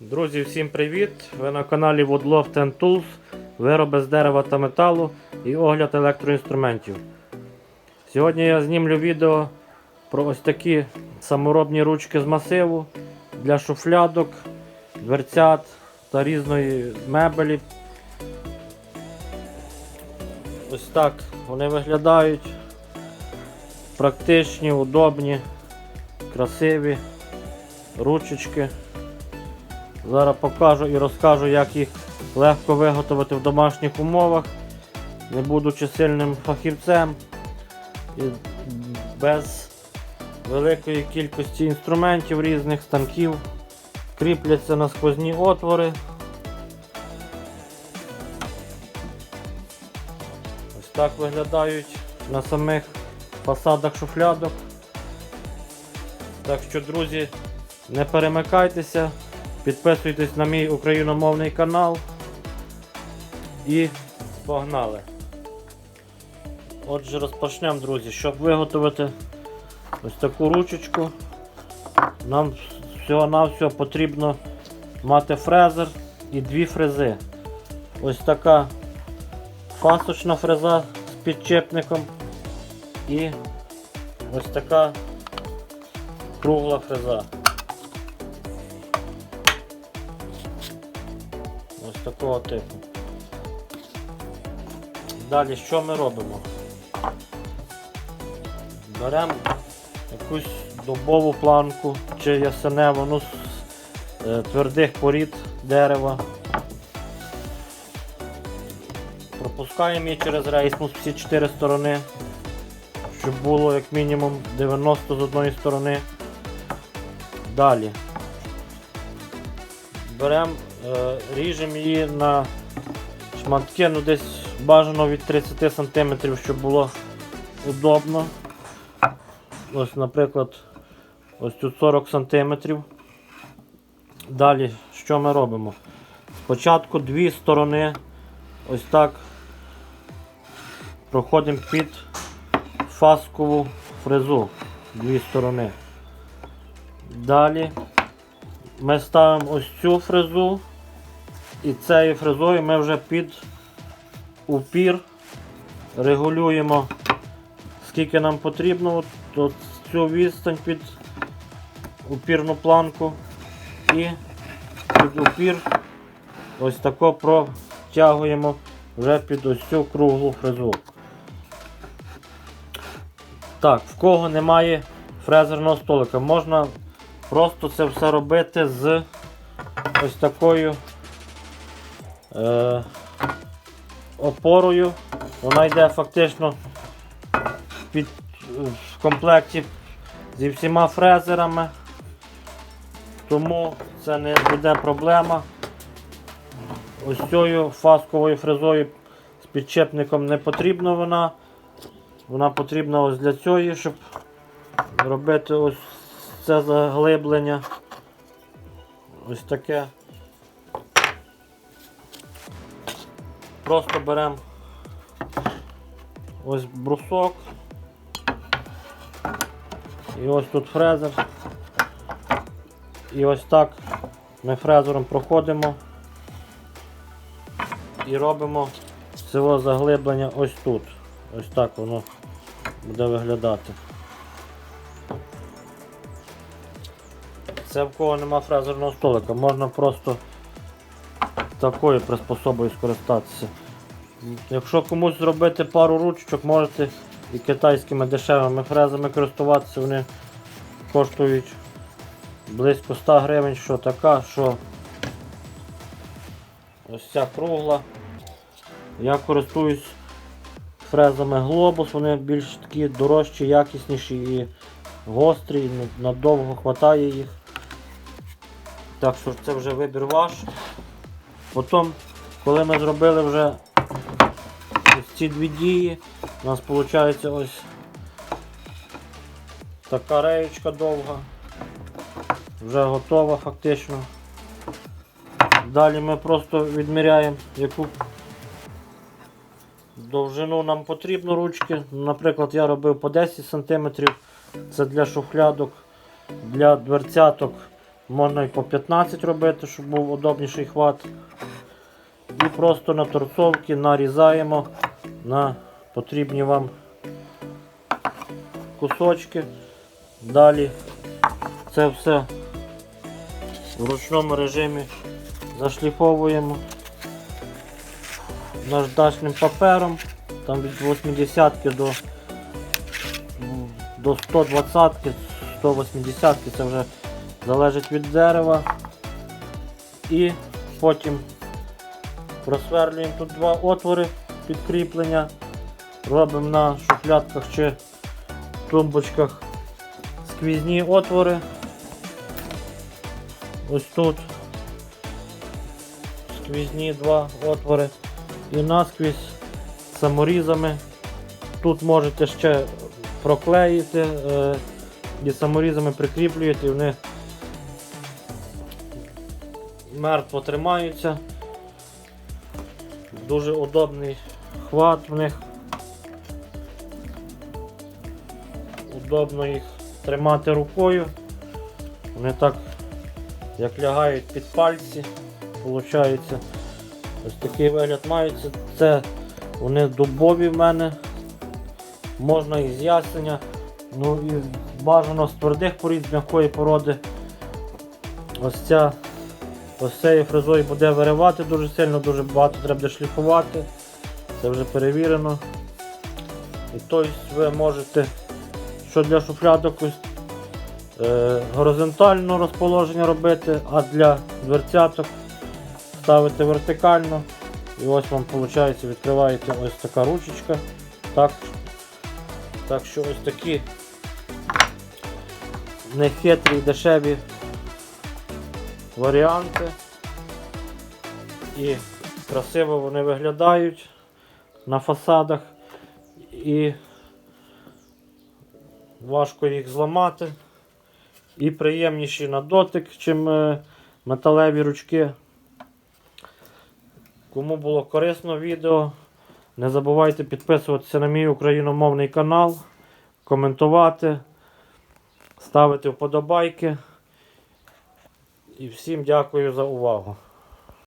Друзі, всім привіт! Ви на каналі Woodloft and Tools, вироби з дерева та металу і огляд електроінструментів. Сьогодні я знімлю відео про ось такі саморобні ручки з масиву для шуфлядок, дверцят та різної мебелі. Ось так вони виглядають. Практичні, удобні, красиві ручечки. Зараз покажу і розкажу, як їх легко виготовити в домашніх умовах, не будучи сильним фахівцем і без великої кількості інструментів різних станків. Кріпляться на сквозні отвори. Ось так виглядають на самих фасадах шуфлядок. Так що, друзі, не перемикайтеся. Підписуйтесь на мій україномовний канал і погнали. Отже, розпочнемо, друзі. Щоб виготовити ось таку ручечку, нам всього-навсього потрібно мати фрезер і дві фрези. Ось така фасочна фреза з підчепником і ось така кругла фреза. Такого типу. Далі що ми робимо? Беремо якусь дубову планку чи ясеневу, ну, з е, твердих порід дерева. Пропускаємо її через рейсмус всі чотири сторони, щоб було як мінімум 90 з одної сторони. Далі беремо, е, ріжемо її на шматки, ну десь бажано від 30 см, щоб було удобно. Ось, наприклад, ось тут 40 см. Далі, що ми робимо? Спочатку дві сторони ось так проходимо під фаскову фрезу. Дві сторони. Далі ми ставимо ось цю фрезу. І цією фрезою ми вже під упір регулюємо, скільки нам потрібно, от, цю відстань під упірну планку. І під упір ось тако протягуємо вже під ось цю круглу фрезу. Так, в кого немає фрезерного столика, можна Просто це все робити з ось такою е, опорою. Вона йде фактично під, в комплекті зі всіма фрезерами, тому це не буде проблема. Ось цією фасковою фрезою з підчепником не потрібна вона. Вона потрібна ось для цього, щоб робити ось це заглиблення. Ось таке. Просто беремо ось брусок. І ось тут фрезер. І ось так ми фрезером проходимо і робимо цього заглиблення ось тут. Ось так воно буде виглядати. Це в кого нема фрезерного столика, можна просто такою приспособою скористатися. Якщо комусь зробити пару ручок, можете і китайськими дешевими фрезами користуватися, вони коштують близько 100 гривень, що така, що ось ця кругла. Я користуюсь фрезами Globus, вони більш такі дорожчі, якісніші і гострі, надовго хватає їх. Так що це вже вибір ваш. Потім, коли ми зробили вже ось ці дві дії, у нас виходить ось така реєчка довга, вже готова фактично. Далі ми просто відміряємо, яку довжину нам потрібно ручки. Наприклад, я робив по 10 см, це для шухлядок, для дверцяток Можна і по 15 робити, щоб був удобніший хват. І просто на торцовки нарізаємо на потрібні вам кусочки. Далі це все в ручному режимі зашліфовуємо наждачним папером, там від 80 до, до 120, 180 це вже залежить від дерева. І потім просверлюємо тут два отвори під кріплення, робимо на шуфлядках чи тумбочках сквізні отвори. Ось тут сквізні два отвори і насквізь саморізами. Тут можете ще проклеїти е, і саморізами прикріплюєте, вони мертво тримаються. Дуже удобний хват в них. Удобно їх тримати рукою. Вони так як лягають під пальці, виходить. Ось такий вигляд маються. Це вони дубові в мене. Можна і з ясеня. Ну і бажано з твердих порід, з м'якої породи. Ось ця ось цією фрезою буде виривати дуже сильно, дуже багато треба буде шліфувати. Це вже перевірено. І тобто ви можете, що для шуфлядок е, горизонтально розположення робити, а для дверцяток ставити вертикально. І ось вам виходить, відкриваєте ось така ручечка. Так, так що ось такі нехитрі, дешеві варіанти. І красиво вони виглядають на фасадах. І важко їх зламати. І приємніші на дотик, чим е, металеві ручки. Кому було корисно відео, не забувайте підписуватися на мій україномовний канал, коментувати, ставити вподобайки. І всім дякую за увагу.